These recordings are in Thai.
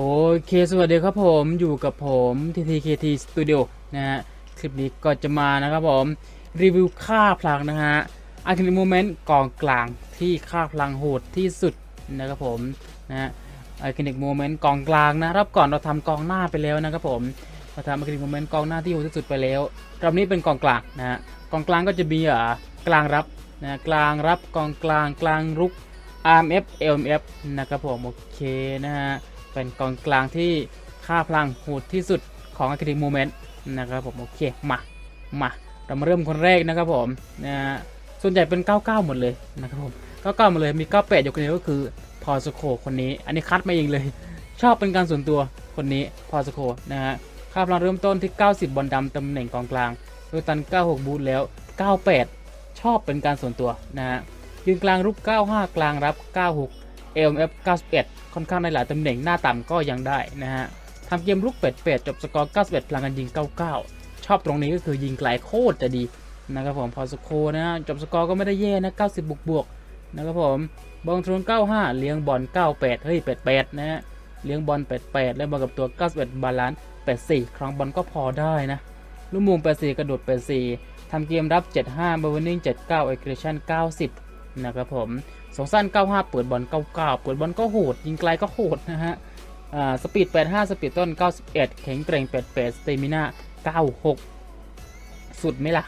โอเค สวัสดีครับผมอยู่กับผม TTKT Studio นะฮะ คลิปนี้ก็จะมานะครับผม รีวิวค่าพลังนะฮะอาร์คินิโมเมนต์กองกลางที่ค่าพลังโหดที่สุดนะครับผมนะฮะอาร์คินิโมเมนต์กองกลางนะรับก่อนเราทำกองหน้าไปแล้วนะครับผมเราทำอาร์คินิโมเมนต์กองหน้าที่โหดที่สุดไปแล้วรอบนี้เป็นกองกลางนะฮะกองกลางก็จะมีอ่ากลางรับนะกลางรับกองกลางกลางรุก RMF LMF นะครับผมโอเคนะฮะ เป็นกองกลางที่ค่าพลังโหดที่สุดของอ c ิ t โมเมนต์นะครับผมโอเคมามาเรามาเริ่มคนแรกนะครับผมนะฮะส่วนใหญ่เป็น 99 หมดเลยนะครับผม99หมดเลยมี 98อยู่คนเดียวก็คือพอสโคคนนี้ อันนี้คัดมาเองเลย ชอบเป็นการส่วนตัวคนนี้พอสโคนะฮะค่าพลังเริ่มต้นที่ 90 บอลดำตำแหน่งกองกลางโดยตัน 96 บูทแล้ว 98 ชอบเป็นการส่วนตัวนะฮะยืนกลางรุก 95 กลางรับ 96 LMF 91 ค่อนข้างในหลายตำแหน่งหน้าต่ำก็ยังได้นะฮะทำเกมลุกเป็ดเป็ดจบสกอร์ 91 พลังกันยิง 99 ชอบตรงนี้ก็คือยิงไกลโคตรจะดีนะครับผมพอสโคนะจบสกอร์ก็ไม่ได้แย่นะ 90 บวกบวกๆนะครับผมบอลทรน95 เลี้ยงบอล 98 เฮ้ย 88 นะฮะ เลี้ยงบอล 88 แล้วมากับตัว 91 บาลานซ์ 84 ครองบอลก็พอได้นะ ลูกมุม 84 กระโดด 84ทำเกมรับ 75บอลนิ่ง 79เอเกรชั่น 90 นะครับผม สองสั้น 95 เปิดบอล99 เปิดบอลก็โหด ยิงไกลก็โหดนะฮะอ่าสปีด 85 สปีดต้น 91 แข็งแกร่ง 88 สเตมิน่า 96 สุดไหมล่ะ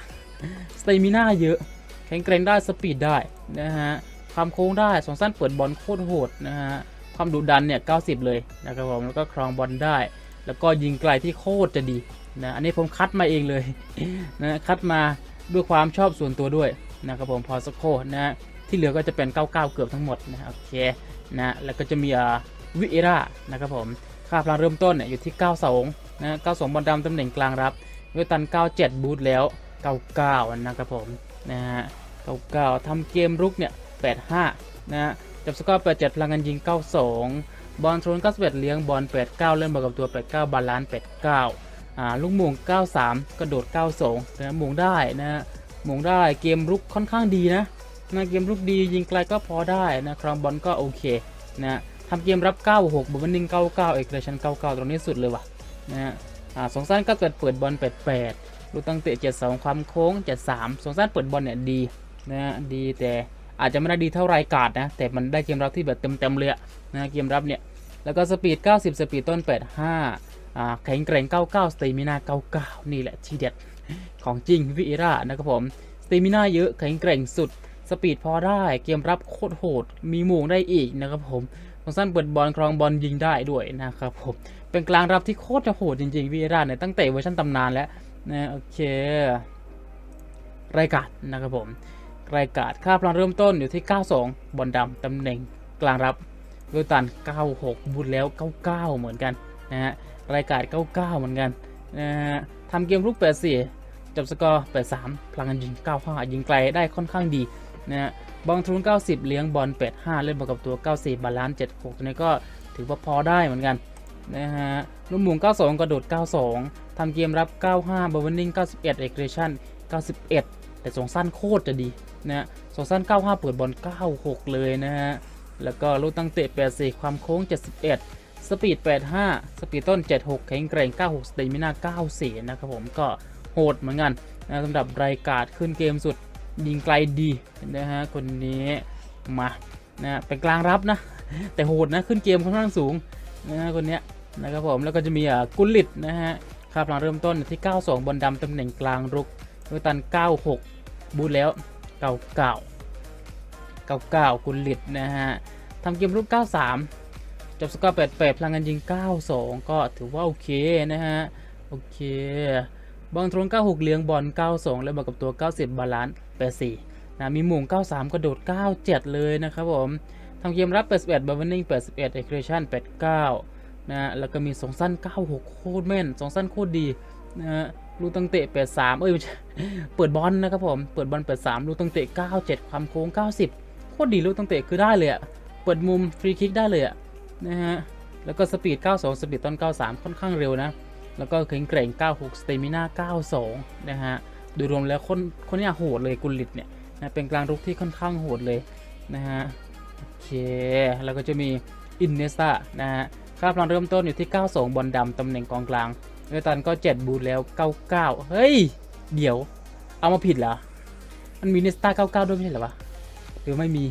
สเตมิน่าเยอะ แข็งแกร่งได้ สปีดได้นะฮะ ความโค้งได้สองสั้นเปิดบอลโคตรโหดนะฮะ ความดุดันเนี่ย 90 เลยนะครับผม แล้วก็ครองบอลได้ แล้วก็ยิงไกลที่โคตรจะดีนะ อันนี้ผมคัดมาเองเลยนะ คัดมาด้วยความชอบส่วนตัวด้วยนะครับผม พอสโคนะฮะ ที่เหลือก็จะเป็น 99 เกือบทั้งหมดนะโอเคนะแล้วก็จะมีวิเอรานะครับผมค่าพลังเริ่มต้นเนี่ยอยู่ที่ 92 นะ 92 บอลดำตำแหน่งกลางรับเวตัน 97 บูทแล้ว 99 นะครับผมนะฮะ 99 ทำเกมรุกเนี่ย 85 นะฮะจับสกอร์87 พลังงานยิง 92 บอลโทรน91 เลี้ยงบอล 89 เล่นบอลกับตัว 89 บาลานซ์ 89 อ่า ลูกม่ง93 กระโดด 92นะม่งได้นะฮะม่งได้ เกมรุกค่อนข้างดีนะ นะเกมลุกดียิงไกลก็พอได้นะครองบอลก็โอเคนะทำเกมรับ 96บอลนิ่ง99เอกเรชัน99 ตรงนี้สุดเลยว่ะนะฮะสองสั้นก็เกิดเปิดบอล 88 ลูกตั้งเตะ 72 ความโค้ง 73 สองสั้นเปิดบอลเนี่ยดีนะดีแต่อาจจะไม่ได้ดีเท่าไรกาดนะ แต่มันได้เกมรับที่แบบเต็มๆเลยนะเกมรับเนี่ย แล้วก็สปีด 90 สปีดต้น 85อ่าแข็งแกร่ง 99สเตมินา99 นี่แหละทีเด็ดของจริงวิเอรานะครับผมสเตมินาเยอะแข็งแกร่งสุด สปีดพอได้เกมรับโคตรโหด มีโมงได้อีกนะครับผมสองสั้นเปิดบอลครองบอลยิงได้ด้วยนะครับผม เป็นกลางรับที่โคตรจะโหดจริงๆวิเอราเนี่ยตั้งแต่เวอร์ชันตำนานแล้วนะโอเค รายการนะครับผม รายการค่าพลังเริ่มต้นอยู่ที่ 92 บอลดำตำแหน่งกลางรับเวลตัน 96 บุญแล้ว 99 เหมือนกันนะฮะรายการ99 เหมือนกันนะฮะทำเกมลุก84จบสกอร์ 83 พลังงานยิง 95 ยิงไกลได้ค่อนข้างดี นะฮะบอลทรุน90 เลี้ยงบอล85เล่นบอลกับตัว 94 บาลานซ์76 ตัวนี้ก็ถือว่าพอได้เหมือนกันนะฮะลูกหมุน92 กระโดด 92 ทำเกมรับ 95บอลวินนิ่ง91เอ็กเรชั่น91 แต่สองสั้นโคตรจะดีนะฮะสองสั้น 95 เปิดบอล 96 เลยนะฮะ แล้วก็ลูกตั้งเตะ 84 ความโค้ง 71 สปีด 85 สปีดต้น 76 แข็งแกร่ง 96 สเตมินา94 นะครับผมก็โหดเหมือนกันนะสำหรับรายการขึ้นเกมสุด ยิงไกลดีนะฮะคนนี้มานะเป็นกลางรับนะ แต่โหดนะขึ้นเกมค่อนข้างสูงนะฮะคนนี้นะครับผมแล้วก็จะมีอ่ากุลิตนะฮะค่าพลังเริ่มต้นที่ 92 บอลดำตำแหน่งกลางรุกเวตัน 96 บูทแล้ว99 99กุลิตนะฮะทำเกมรุก 93 จบสกอร์ 88 พลังงานยิง 92 ก็ถือว่าโอเคนะฮะ โอเคบอลทรน96 เลี้ยงบอล 92 แล้วบวกกับตัว 90 บาลานซ์ 84นะมีหม่ง93 กระโดด 97 เลยนะครับผมทำเกมรับ81บอลวินนิ่ง81เอ็กเรชั่น89นะฮะแล้วก็มีสองสั้น 96 โคตรแม่นสองสั้นโคตรดีนะฮะลูกตั้งเตะ83เอ้ยไม่ใช่เปิดบอลนะครับผมเปิดบอล83ลูกตั้งเตะ 97 ความโค้ง 90 โคตรดีลูกตั้งเตะคือได้เลยอะเปิดมุมฟรีคิกได้เลยอะนะฮะแล้วก็สปีด 92 สปีดต้น93 ค่อนข้างเร็วนะ แล้วก็แข็งแกร่ง 96 สเตมิน่า 92 นะฮะ โดยรวมแล้วคนคนนี้โหดเลยกุลิตเนี่ยนะเป็นกลางรุกที่ค่อนข้างโหดเลยนะฮะโอเคแล้วก็จะมีอินเนสตานะฮะค่าพลังเริ่มต้นอยู่ที่ 92 บอลดำตำแหน่งกองกลางเวตันก็ 7 บูทแล้ว 99 เฮ้ย เดี๋ยว เอามาผิดเหรอ มันมีเนสตา99 ด้วยไม่ใช่หรอวะ หรือไม่มี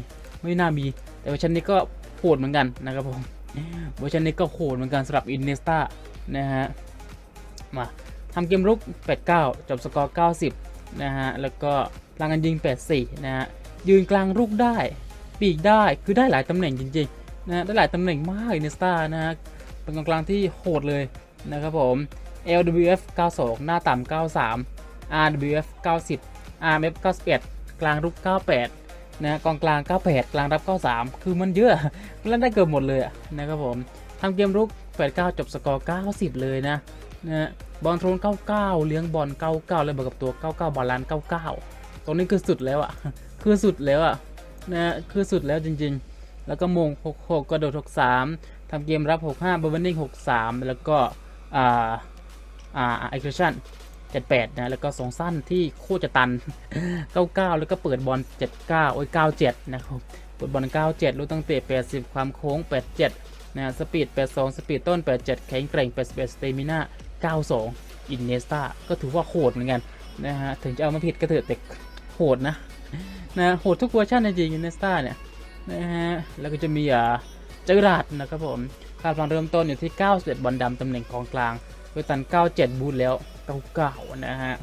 ไม่น่ามี แต่เวอร์ชันนี้ก็โหดเหมือนกันนะครับผม เวอร์ชันนี้ก็โหดเหมือนกันสำหรับอินเนสตานะฮะ มาำเกมรุก 89 จบสกอร์ 90 นะฮะ แล้วก็พลังงานยิง 84 นะฮะ ยืนกลางรุกได้ ปีกได้ คือได้หลายตำแหน่งจริงๆ นะได้หลายตำแหน่งมากอินเนสตานะฮะ เป็นกองกลางที่โหดเลยนะครับผม LWF 92 หน้าต่ำ93 RWF 90 RMF 91 กลางรุก 98 นะกองกลาง 98 กลางรับ 93 คือมันเยอะมันเล่นได้เกือบหมดเลยนะครับผมทำเกมรุก 89 จบสกอร์ 90 เลยนะ นะฮะบอลโทรน99 เลี้ยงบอล 99 เลยบวกกับตัว 99 บอลลัน99 ตรงนี้คือสุดแล้วอะคือสุดแล้วอะนะฮะคือสุดแล้วจริงๆ แล้วก็มง 66 กระโดด 63 ทำเกมรับ 65 บอลเวนนิ่ง 63 แล้วก็ อ่า อ่าไอคชั่น78 นะ แล้วก็สองสั้นที่โคตรจะตัน 99 แล้วก็เปิดบอล 79 โอ้ย 97 นะครับ เปิดบอล 97 ลูกตั้งเตะ 80 ความโค้ง 87 นะ สปีด 82 สปีดต้น 87 แข็งแกร่ง 81 สเตมิน่า 92 อินเนสตาก็ถือว่าโหดเหมือนกันนะฮะ ถึงจะเอามาผิดก็เถอะแต่โหดนะนะโหดทุกเวอร์ชันจริงอินเนสตาเนี่ยนะฮะ แล้วก็จะมีอ่าเจอราดนะครับผมคาพลังเริ่มต้นอยู่ที่ 91 บอลดำตำแหน่งกองกลางเวตัน 97 บูทแล้ว 99 นะฮะ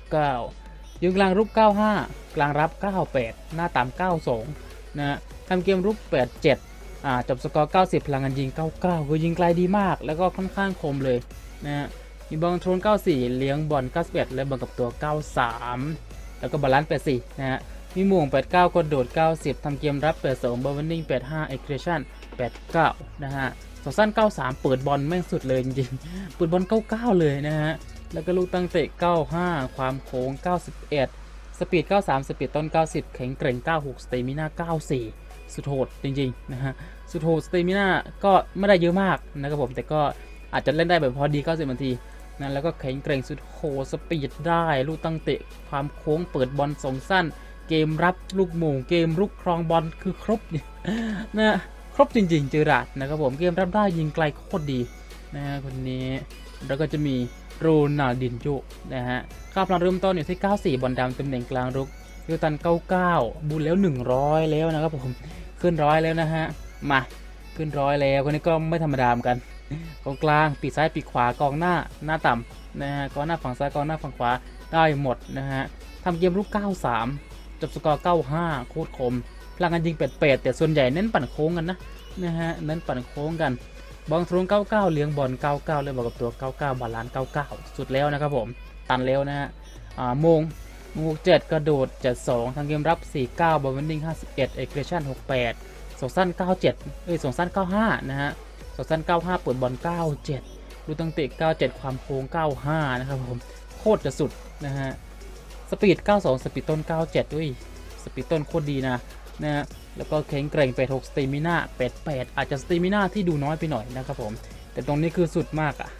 99ยืนกลางรุก 95 กลางรับ 98 หน้าต่ำ92 นะฮะทำเกมรุก 87 อ่าจบสกอร์ 90 พลังงานยิง 99 คือยิงไกลดีมาก แล้วก็ค่อนข้างคมเลยนะฮะมีบอลโทรน94 เลี้ยงบอล 91 และบอลกับตัว 93 แล้วก็บาลานซ์84 นะฮะ มีม่วง 89 กระโดด 90 ทำเกมรับ 82บอลวันนิ่ง 85เอ็กเ s ชั่น 89 นะฮะสองสั้น 93 เปิดบอลแม่งสุดเลยจริงๆ เปิดบอล 99 เลยนะฮะ แล้วก็ลูกตั้งเตะ 95 ความโค้ง 91 สปีด 93 สปีดต้น 90 แข็งเกร่ง96 สเตมิน่า 94 สุดโหดจริงๆนะฮะสุดโหดสเตมิน่าก็ไม่ได้เยอะมากนะครับผมแต่ก็อาจจะเล่นได้แบบพอดี 90นาทีนะแล้วก็แข็งแกร่งสุดโหดสปีดได้ลูกตั้งเตะความโค้งเปิดบอลสองสั้น เกมรับลูกหม่งเกมรุกครองบอลคือครบนะครบจริงๆเจอราดนะครับผมเกมรับได้ยิงไกลโคตรดีนะฮะคนนี้แล้วก็จะมีโรนัลดินโจนะฮะค่าพลังเริ่มต้นอยู่ที่ 94 บอลดำตำแหน่งกลางรุกยูตัน 99บูทแล้ว 100 แล้วนะครับผม ขึ้นร้อยแล้วนะฮะ มาขึ้นร้อยแล้วคนนี้ก็ไม่ธรรมดาเหมือนกันกองกลางปีกซ้ายปีกขวากองหน้าหน้าต่ำนะฮะกองหน้าฝั่งซ้ายกองหน้าฝั่งขวาได้หมดนะฮะทำเกมรุก 93 จบสกอร์ 95 โคตรคมพลังงานยิงเป็ดๆแต่ส่วนใหญ่เน้นปั่นโค้งกันนะนะฮะเน้นปั่นโค้งกันบอลทรง 99 เลี้ยงบอล 99 เลยบอกกับตัว 99 บาลาน 99 สุดแล้วนะครับผม ตันแล้วนะฮะอ่าโมง มง7กระโดด 72ทางเกมรับ 49 บอลวินนิ่ง 51 เอเกรชั่น 68สองสั้น 97 เอ้ยสองสั้น 95 นะฮะสองสั้น 95 เปิดบอล 97ลูตั้งเตะ 97 ความโค้ง 95 นะครับผม โคตรจะสุดนะฮะ สปีด 92 สปีดต้น 97 ด้วย สปีดต้นโคตรดีนะ นะฮะ แล้วก็แข็งแกร่ง86สเตมิน่า88 อาจจะสเตมิน่าที่ดูน้อยไปหน่อยนะครับผม แต่ตรงนี้คือสุดมากอะ่ะ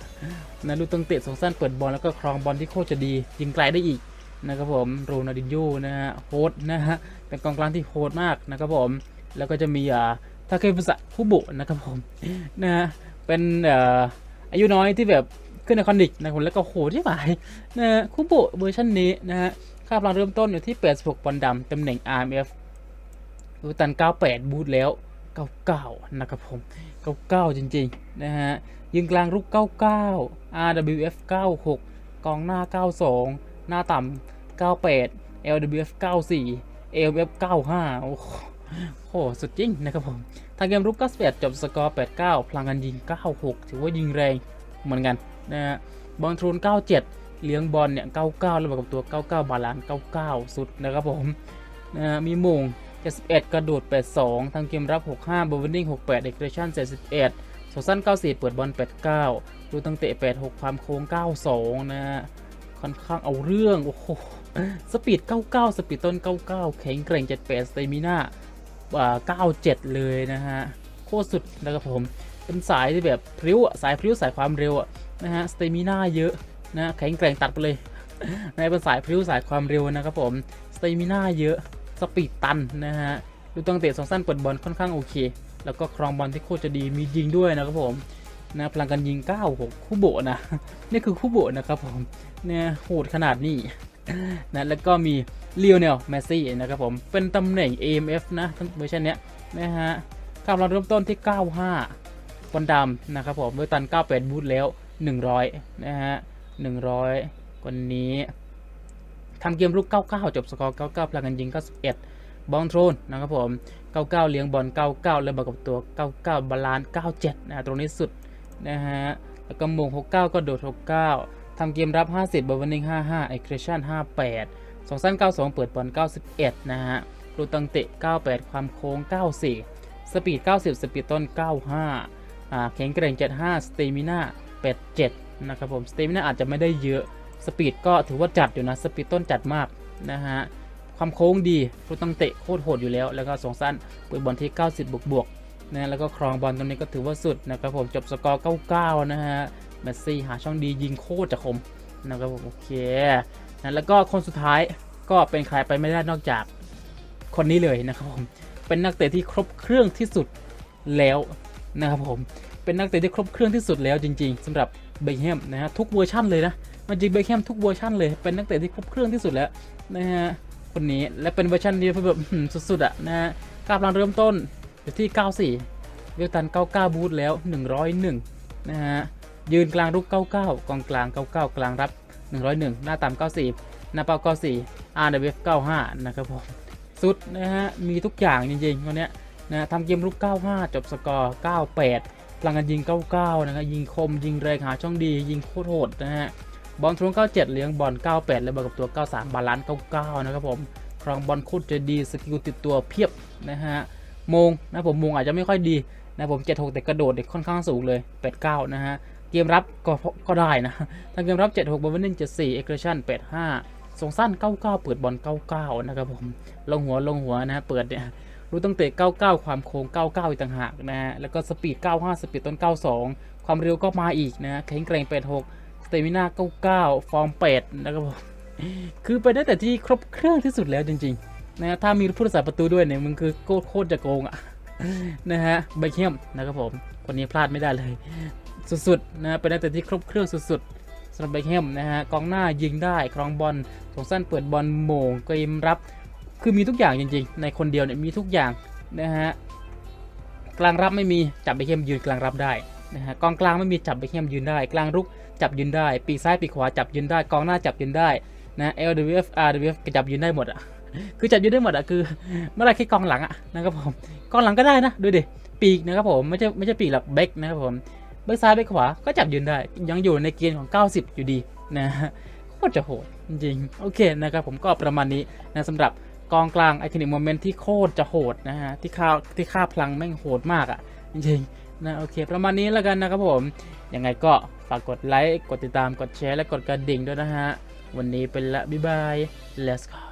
นะลูตั้งเตะสองสั้นเปิดบอลแล้วก็ครองบอลที่โคตรจะดี ยิงไกลได้อีก นะครับผมโรนัลดินโญ่นะฮะโฮดนะฮะเป็นกองกลางที่โหดมากนะครับผมแล้วก็จะมีอ่าทาเคฟุสะคุบุนะครับผมนะฮะเป็นอ่ออายุน้อยที่แบบขึ้นในคอนดิกนะครับผมแล้วก็โหดที่หมายนะฮะคุบุเวอร์ชันนี้นะฮะค่าพลังเริ่มต้นอยู่ที่ 86บอลดำตำแหน่ง RMF ดูตัน 98 บูทแล้ว 99 นะครับผม 99 จริง ๆ นะฮะยิงกลางรุก 99 RWF 96 กองหน้า 92 หน้าต่ำ98 LWF 94 AWF 95 โอ้โห สุดจริงนะครับผม ทางเกมรุก98 จบสกอร์ 89 พลังงานยิง 96 ถือว่ายิงแรงเหมือนกันนะฮะบอลทรูน 97 เลี้ยงบอลเนี่ย 99 แล้วบวกกับตัว 99 บาลานซ์99 สุดนะครับผมนะฮะมีโมง71 กระโดด 82 ทางเกมรับ 65บอลวินนิ่ง68เอ็กเรชั่น71สองสั้น94 เปิดบอล 89 ดูตั้งเตะ 86 ความโค้ง 92 นะฮะ ค่อนข้างเอาเรื่อง โอ้โห สปีด 99 สปีดต้น 99 แข็งแกร่ง 78 สเตมิน่าอ่า97 เลยนะฮะ โคตรสุดนะครับผม เป็นสายที่แบบพริ้วสายพริ้วสายความเร็วนะฮะ สเตมิน่าเยอะนะแข็งแกร่งตัดไปเลย ในเป็นสายพริ้วสายความเร็วนะครับผม สเตมิน่าเยอะ สปีดตันนะฮะ ดูตั้งเตะสองสั้นเปิดบอลค่อนข้างโอเค แล้วก็ครองบอลที่โคตรจะดี มียิงด้วยนะครับผม นะพลังการยิง 96 คู่โบนะ นี่คือคู่โบนะครับผมเนี่ยโหดขนาดนี้นะแล้วก็มีเล o โอเนลเมซี่นะครับผมเป็นตำแหน่ง AMF นะเวอร์ชันเนี้ยนะฮะกำลังเริ่มต้นที่ 95วันดำนะครับผมด้วยตัน 98 บูทแล้ว 100 นะฮะ 100 คนนี้ทำเกมรุก 99 จบสกอร์ 99 พลังกันยิง 91 บอลโทรนนะครับผม 99 เลี้ยงบอล 99แล้วมากับตัว 99 บาลาน 97 นะฮะตรงนี้สุด นะฮะ แล้วก็มง 69 ก็โดด 69 ทำเกมรับ 50บอลวันนิ่ง55ไอเครชั่น58 สองสั้น 92 เปิดบอล91 นะฮะรูตังเตะ 98 ความโค้ง 94 สปีด 90 สปีดต้น 95 อ่าแข็งแกร่ง 75 สเตมิน่า 87 นะครับผม สเตมิน่าอาจจะไม่ได้เยอะ สปีดก็ถือว่าจัดอยู่นะ สปีดต้นจัดมากนะฮะ ความโค้งดีรูตังเตะโคตรโหดอยู่แล้ว แล้วก็สองสั้นเปิดบอลที่ 90 บวกบวก นะแล้วก็ครองบอลตรงนี้ก็ถือว่าสุดนะครับผมจบสกอร์ 99 นะฮะเมสซี่หาช่องดียิงโคตรจะคมนะครับผมโอเคนะแล้วก็คนสุดท้ายก็เป็นใครไปไม่ได้นอกจากคนนี้เลยนะครับผมเป็นนักเตะที่ครบเครื่องที่สุดแล้วนะครับผมเป็นนักเตะที่ครบเครื่องที่สุดแล้วจริง ๆสำหรับเบคแฮมนะฮะทุกเวอร์ชันเลยนะมันจริงเบคแฮมทุกเวอร์ชันเลยเป็นนักเตะที่ครบเครื่องที่สุดแล้วนะฮะคนนี้และเป็นเวอร์ชันนี้แบบอื้อหือสุดๆอะนะฮะกำลังเริ่มต้น อยู่ที่ 94 เวลตัน 99 บูทแล้ว 101 นะฮะ ยืนกลางรุก 99 กองกลาง 99 กลางรับ 101 หน้าต่ำ94 หน้าเป้า 94 RWF 95 นะครับผม สุดนะฮะ มีทุกอย่างจริงๆคนเนี้ยนะทำเกมรุก 95 จบสกอร์ 98 พลังกันยิง 99 นะครับ ยิงคม ยิงแรงหาช่องดี ยิงโคตรโหดนะฮะ บอลทรวง97 เลี้ยงบอล 98 แล้วบอลกับตัว 93 บาลานซ์ 99 นะครับผม ครองบอลโคตรจะดี สกิลติดตัวเพียบนะฮะ มงนะผมมงอาจจะไม่ค่อยดีนะผม 76 แต่กระโดดเด็กค่อนข้างสูงเลย 89 นะฮะ เกมรับก็ก็ได้นะทางเกมรับ 76บอลนิ่ง74เอ็กซ์ชั่น85 ส่งสั้น 99 เปิดบอล 99 นะครับผม ลงหัวลงหัวนะฮะ เปิดเนี่ยรู้ตั้งเตะ 99 ความโค้ง 99 อีกต่างหากนะฮะ แล้วก็สปีด 95 สปีดต้น 92 ความเร็วก็มาอีกนะฮะแข็งแกร่ง 86 สเตมิน่า 99 ฟอร์ม 8 นะครับผม คือไปได้แต่ที่ครบเครื่องที่สุดแล้วจริง ๆ นะถ้ามีผู้รักษาประตูด้วยเนี่ยมึงคือโคตรจะโกงอะนะฮะไบเคียมนะครับผมคนนี้พลาดไม่ได้เลย สุดๆนะเป็นนักเตะที่ครบเครื่องสุดๆสำหรับไบเคียมนะฮะกองหน้ายิงได้ครองบอลส่งสั้นเปิดบอลโหม่งเกมรับ คือมีทุกอย่างจริงๆ ในคนเดียวเนี่ยมีทุกอย่างนะฮะกลางรับไม่มีจับไบเคียมยืนกลางรับได้นะฮะกองกลางไม่มีจับไบเคียมยืนได้ กลางรุกจับยืนได้ ปีซ้ายปีขวาจับยืนได้ กองหน้าจับยืนได้นะ LWF RWF ก็จับยืนได้หมดอะ คือจับยืนได้หมดอะคือไม่ได้แค่กองหลังอะนะครับผมกองหลังก็ได้นะดูดิปีกนะครับผมไม่ใช่ไม่ใช่ปีกหลักเบกนะครับผมเบกซ้ายเบกขวาก็จับยืนได้ ยังอยู่ในเกณฑ์ของ 90 อยู่ดีนะโคตรจะโหดจริงโอเคนะครับผมก็ประมาณนี้นะสำหรับกองกลางไอคอนิกโมเมนต์ที่โคตรจะโหดนะฮะที่ค่าที่ค่าพลังแม่งโหดมากอะจริงๆนะโอเค ประมาณนี้แล้วกันนะครับผมยังไงก็ฝากกดไลค์กดติดตามกดแชร์และกดกระดิ่งด้วยนะฮะวันนี้เป็นละบ๊ายบาย let's go